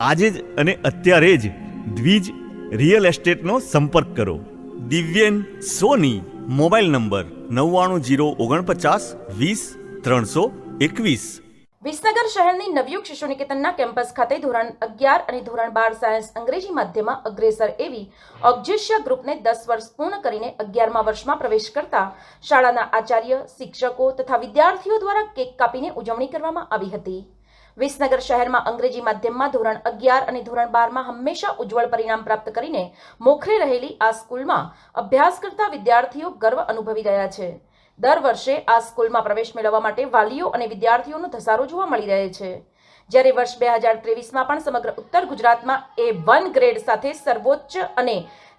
આજે જ અને અત્યારે જ દ્વિજ રિયલ એસ્ટેટનો સંપર્ક કરો. દિવ્યેન, સોની, મોબાઈલ નંબર નવ્વાણું જીરો ઓગણપચાસ વીસ ત્રણસો એકવીસ. વિસનગર શહેરની નવયુગ શિશુ નિકેતનના કેમ્પસ ખાતે ધોરણ અગિયાર અને ધોરણ બાર સાયન્સ અંગ્રેજી માધ્યમમાં અગ્રેસર એવી ઓબ્જેશિયા ગ્રુપને દસ વર્ષ પૂર્ણ કરીને અગિયારમા વર્ષમાં પ્રવેશ કરતા શાળાના આચાર્ય, શિક્ષકો તથા વિદ્યાર્થીઓ દ્વારા કેક કાપીને ઉજવણી કરવામાં આવી હતી. વિસનગર શહેરમાં અંગ્રેજી માધ્યમમાં ધોરણ અગિયાર અને ધોરણ બારમાં હંમેશા ઉજ્જવળ પરિણામ પ્રાપ્ત કરીને મોખરે રહેલી આ સ્કૂલમાં અભ્યાસ કરતા વિદ્યાર્થીઓ ગર્વ અનુભવી રહ્યા છે. દર વર્ષે આ સ્કૂલમાં પ્રવેશ મેળવવા માટે વાલીઓ અને વિદ્યાર્થીઓનો ધસારો જોવા મળી રહે છે. જ્યારે વર્ષ બે હજાર ત્રેવીસમાં પણ સમગ્ર ઉત્તર ગુજરાતમાં એ વન ગ્રેડ સાથે સર્વોચ્ચ અને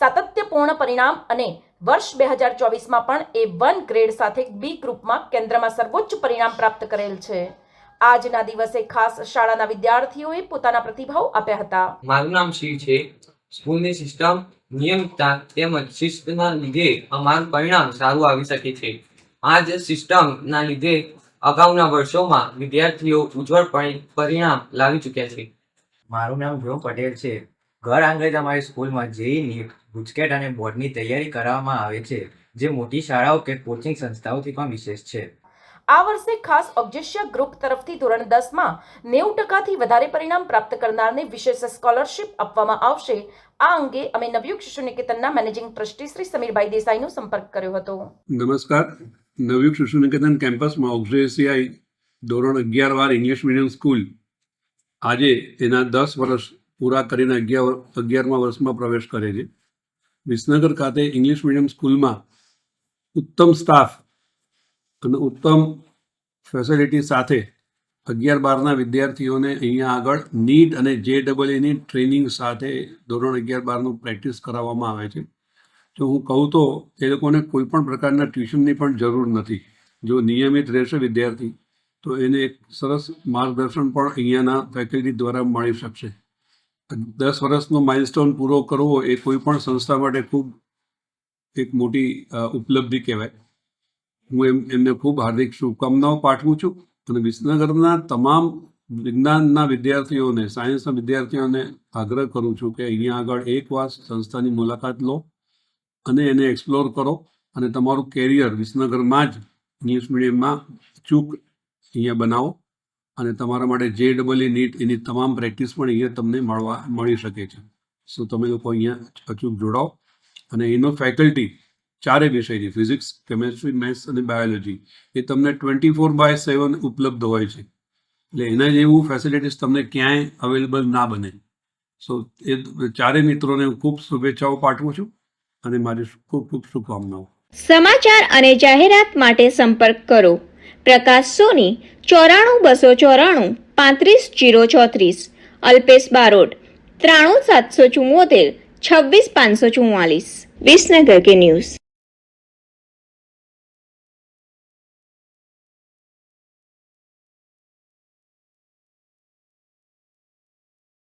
સાતત્યપૂર્ણ પરિણામ અને વર્ષ બે હજાર ચોવીસમાં પણ એ વન ગ્રેડ સાથે બી ગ્રુપમાં કેન્દ્રમાં સર્વોચ્ચ પરિણામ પ્રાપ્ત કરેલ છે. આજના દિવસે ખાસ શાળાના વિદ્યાર્થીઓએ પોતાના પ્રતિભાવ આપ્યા હતા. મારું નામ શિવ છે. સ્કૂલની સિસ્ટમ નિયમિતતા તેમજ શિસ્તના લીધે અમારું પરિણામ સારું આવી શકે છે. આ જ સિસ્ટમના લીધે અગાઉના વર્ષોમાં વિદ્યાર્થીઓ ઉજ્જવળ પરિણામ લાવી ચૂક્યા છે. મારું નામ ધ્રુવ પટેલ છે. ઘર આંગણે તમારી અમારી સ્કૂલમાં જેઈ નીટ ગુજકેટ અને બોર્ડની તૈયારી કરવામાં આવે છે જે મોટી શાળાઓ કે કોચિંગ સંસ્થાઓથી પણ વિશેષ છે. આ વર્ષે ખાસ ઓબ્જેશિયા ગ્રુપ તરફથી ધોરણ દસમાં નેવું ટકાથી વધારે પરિણામ પ્રાપ્ત કરનારને વિશેષ સ્કોલરશિપ આપવામાં આવશે. આ અંગે અમે નવયુગ શિશુ નિકેતનના મેનેજિંગ ટ્રસ્ટી શ્રી સમીરભાઈ દેસાઈનો સંપર્ક કર્યો હતો. નમસ્કાર. નવયુગ શિશુ નિકેતન કેમ્પસમાં ઓક્ઝેસીઆઈ ધોરણ અગિયાર વાર ઇંગ્લિશ મીડિયમ સ્કૂલ આજે તેના દસ વર્ષ પૂરા કરીને અગિયાર અગિયારમા વર્ષમાં પ્રવેશ કરે છે. વિસનગર ખાતે ઇંગ્લિશ મીડિયમ સ્કૂલમાં ઉત્તમ સ્ટાફ અને ઉત્તમ ફેસિલિટી સાથે અગિયાર બારના વિદ્યાર્થીઓને અહીંયા આગળ નીટ અને જે ડબલ એની ટ્રેનિંગ સાથે ધોરણ અગિયાર બારનું પ્રેક્ટિસ કરાવવામાં આવે છે. જો હું કહું તો એ લોકોને કોઈ પણ પ્રકારના ટ્યુશનની પણ જરૂર નથી. જો નિયમિત રહેશે વિદ્યાર્થી, તો એને એક સરસ માર્ગદર્શન પણ અહીંયાના ફેકલ્ટી દ્વારા મળી શકશે. દસ વર્ષનો માઇલસ્ટોન પૂરો કરવો એ કોઈ પણ સંસ્થા માટે ખૂબ એક મોટી ઉપલબ્ધિ કહેવાય. હું એમ, એમને ખૂબ હાર્દિક શુભકામનાઓ પાઠવું છું અને વિસનગરના તમામ વિજ્ઞાનના વિદ્યાર્થીઓને, સાયન્સના વિદ્યાર્થીઓને આગ્રહ કરું છું કે અહીંયા આગળ એકવાર સંસ્થાની મુલાકાત લો અને એને એક્સપ્લોર કરો અને તમારું કેરિયર વિસનગરમાં જ ઇંગ્લિશ મીડિયમમાં ચૂક અહીંયા બનાવો અને તમારા માટે જે ડબલ નીટ એની તમામ પ્રેક્ટિસ પણ અહીંયા તમને મળવા, મળી શકે છે. સો તમે લોકો અહીંયા અચૂક જોડાઓ અને એનો ફેકલ્ટી ચારે વિષયની ફિઝિક્સ કેમેસ્ટ્રી મેથ્સ અને બાયોલોજી એ તમને ટ્વેન્ટી ફોર બાય સેવન ઉપલબ્ધ હોય છે. એટલે એના જેવું ફેસિલિટીઝ તમને ક્યાંય અવેલેબલ ના બને. સો એ ચારે મિત્રોને હું ખૂબ શુભેચ્છાઓ પાઠવું છું અને મારી ખૂબ ખૂબ શુભકામનાઓ. સમાચાર અને જાહેરાત માટે સંપર્ક કરો. પ્રકાશ સોની, ચોરાણું બસો ચોરાણું, પાંત્રીસ જીરો ચોત્રીસ. અલ્પેશ બારોટ, ત્રાણું સાતસો ચુમ્મોતેર છવ્વીસ પાંચસો ચુમ્માલીસ વિસનગર કે ન્યૂઝ.